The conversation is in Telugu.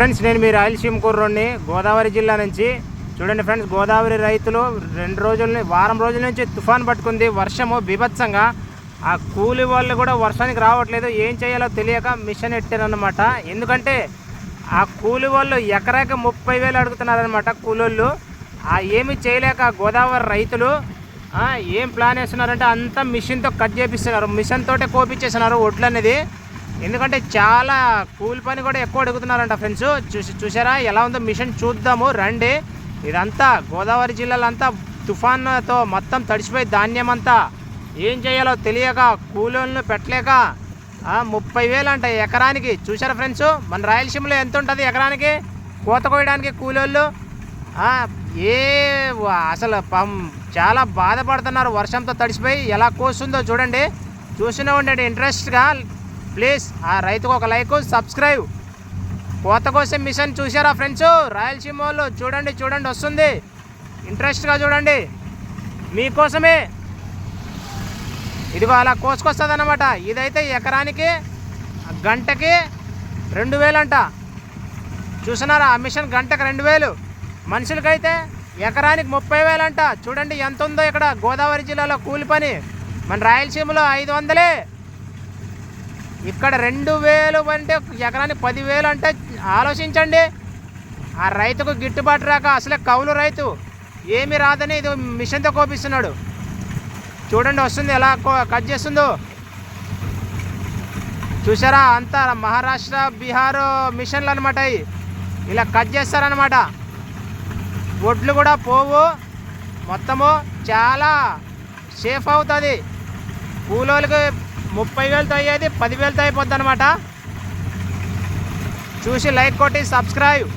ఫ్రెండ్స్ నేను మీ రాయలసీమ కుర్రోడిని గోదావరి జిల్లా నుంచి. చూడండి ఫ్రెండ్స్ గోదావరి రైతులు రెండు రోజుల వారం రోజుల నుంచి తుఫాన్ పట్టుకుంది. వర్షము బీభత్సంగా. ఆ కూలి వాళ్ళు కూడా వర్షానికి రావట్లేదు. ఏం చేయాలో తెలియక మిషన్ ఎట్టారనమాట ఎందుకంటే ఆ కూలి వాళ్ళు ఎకరాకి ముప్పై వేలు అడుగుతున్నారనమాట కూలోళ్ళు. ఆ ఏమి చేయలేక గోదావరి రైతులు ఏం ప్లాన్ వేస్తున్నారంటే అంతా మిషన్తో కట్ చేపిస్తున్నారు. మిషన్ తోటే కోపించేస్తున్నారు ఒడ్లు అనేది ఎందుకంటే చాలా కూలి పని కూడా ఎక్కువ అడుగుతున్నారంట ఫ్రెండ్స్. చూసి చూసారా ఎలా ఉందో మిషన్ చూద్దాము రండి. ఇదంతా గోదావరి జిల్లాలో అంతా తుఫాన్తో మొత్తం తడిచిపోయి ధాన్యం అంతా ఏం చేయాలో తెలియక కూలీలను పెట్టలేక ముప్పై వేలు అంట ఎకరానికి. చూసారా ఫ్రెండ్స్? మన రాయలసీమలో ఎంత ఉంటుంది ఎకరానికి? కోత కోయడానికి కూలోళ్ళు? ఏ అసలు పం చాలా బాధపడుతున్నారు. వర్షంతో తడిసిపోయి ఎలా కోస్తుందో చూడండి. చూస్తూనే ఉండండి ఇంట్రెస్ట్గా ప్లీజ్ ఆ రైతుకు ఒక లైక్ సబ్స్క్రైబ్. కోత కోసం మిషన్ చూసారా ఫ్రెండ్స్? రాయలసీమ వాళ్ళు చూడండి చూడండి వస్తుంది. ఇంట్రెస్ట్గా చూడండి. మీకోసమే. ఇదిగో అలా కోసుకొస్తుంది అనమాట ఇదైతే ఎకరానికి గంటకి రెండు వేలంట. చూసినారా ఆ మిషన్ గంటకు రెండు వేలు. మనుషులకైతే ఎకరానికి ముప్పై వేలంట. చూడండి ఎంత ఉందో ఇక్కడ గోదావరి జిల్లాలో కూలి పని. మన రాయలసీమలో ఐదు వందలే. ఇక్కడ రెండు వేలు అంటే ఎకరానికి పదివేలు అంటే ఆలోచించండి. ఆ రైతుకు గిట్టుబాటు రాక అసలే కౌలు రైతు. ఏమి రాదని ఇది మిషన్తో కోపిస్తున్నాడు. చూడండి వస్తుంది ఎలా కో- కట్ చేస్తుందో. చూసారా అంతా మహారాష్ట్ర బీహార్ మిషన్లు అనమాట ఇలా కట్ చేస్తారనమాట ఒడ్లు కూడా పోవు. మొత్తము చాలా సేఫ్ అవుతుంది. కూలోళ్ళకి ముప్పై వేలతో అయ్యేది పదివేలతో అయిపోద్ది అనమాట చూసి లైక్ కొట్టి సబ్స్క్రైబ్.